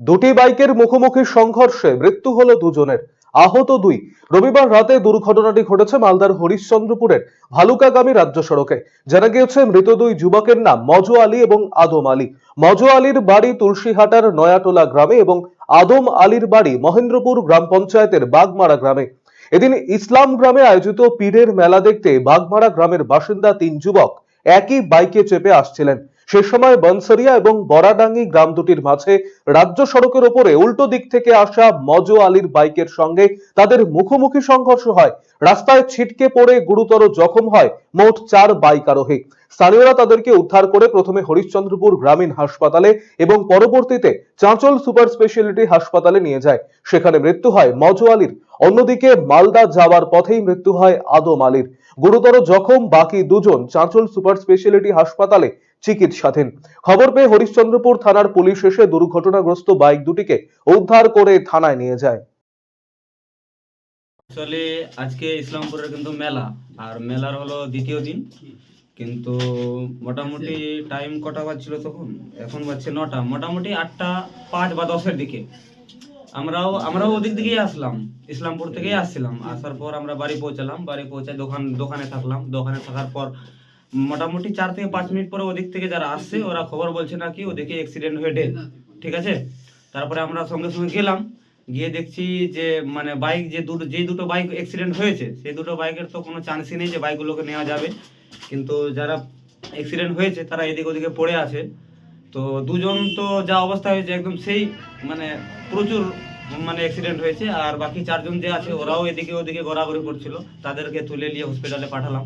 দুটি বাইকের মুখোমুখি সংঘর্ষে মৃত্যু হলো দুজনের। আহত দুই। রবিবার রাতে দুর্ঘটনাটি ঘটেছে মালদার হরিশ্চন্দ্রপুরের ভালুকাগামী রাজ্য সড়কে। জানা গিয়েছে, মৃত দুই যুবকের নাম মজু আলী এবং আদম আলী। মজু আলীর বাড়ি তুলসীহাটার নয়াটোলা গ্রামে এবং আদম আলীর বাড়ি মহেন্দ্রপুর গ্রাম পঞ্চায়েতের বাগমারা গ্রামে। এদিন ইসলাম গ্রামে আয়োজিত পীরের মেলা দেখতে বাগমারা গ্রামের বাসিন্দা তিন যুবক একই বাইকে চেপে আসছিলেন। সে সময় বনসরিয়া এবং বরাডাঙ্গি গ্রাম দুটির মাঝে রাজ্য সড়কের ওপরে উল্টো দিক থেকে আসা মজো আলীর বাইকের সঙ্গে তাদের মুখোমুখি সংঘর্ষ হয়। রাস্তায় ছিটকে পড়ে গুরুতর জখম হয় মোট চার বাইক আরোহী। স্থানীয়রা তাদেরকে উদ্ধার করে প্রথমে হরিশ্চন্দ্রপুর গ্রামীণ হাসপাতালে এবং পরবর্তীতে চাঁচল সুপার স্পেশালিটি হাসপাতালে নিয়ে যায়। সেখানে মৃত্যু হয় মজো আলীর অন্যদিকে মালদা যাওয়ার পথেই মৃত্যু হয় আদম আলীর গুরুতর জখম বাকি দুজন চাঁচল সুপার স্পেশালিটি হাসপাতালে চিকিৎসাধীন। খবর পেয়ে হরিশ্চন্দ্রপুর থানার পুলিশ এসে দুর্ঘটনাগ্রস্ত বাইক দুটিকে উদ্ধার করে থানায় নিয়ে যায়। আসলে আজকে ইসলামপুরের কিন্তু মেলা আর মেলার হলো দ্বিতীয় দিন। কিন্তু মোটামুটি টাইম কটা বাজছিল তখন? এখন বাজছে নটা মোটামুটি আটটা পাঁচ বা দশের দিকে। আমরাও আমরাও ওদিক দিকেই আসলাম। ইসলামপুর থেকেই আসছিলাম। আসার পর আমরা বাড়ি পৌঁছালাম। বাড়ি পৌঁছায় দোকান, দোকানে থাকলাম। দোকানে থাকার পর মোটামুটি চার থেকে পাঁচ মিনিট পরে ওদিক থেকে যারা আসছে, ওরা খবর বলছে নাকি ওদিকে অ্যাক্সিডেন্ট হয়ে ডেথ ঠিক আছে? তারপরে আমরা সঙ্গে সঙ্গে গেলাম। গিয়ে দেখছি যে মানে বাইক যে দুটো যে দুটো বাইক অ্যাক্সিডেন্ট হয়েছে, সেই দুটো বাইকের তো কোনো চান্সই নেই যে বাইকগুলোকে নেওয়া যাবে। কিন্তু যারা অ্যাক্সিডেন্ট হয়েছে, তারা এদিক ওদিকে পড়ে আছে। তো দুজন তো যা অবস্থা হয়েছে একদম সেই মানে প্রচুর মানে অ্যাক্সিডেন্ট হয়েছে। আর বাকি চারজন যে আছে, ওরাও এদিকে ওদিকে ঘোরাঘুরি করছিল। তাদেরকে তুলে নিয়ে হসপিটালে পাঠালাম।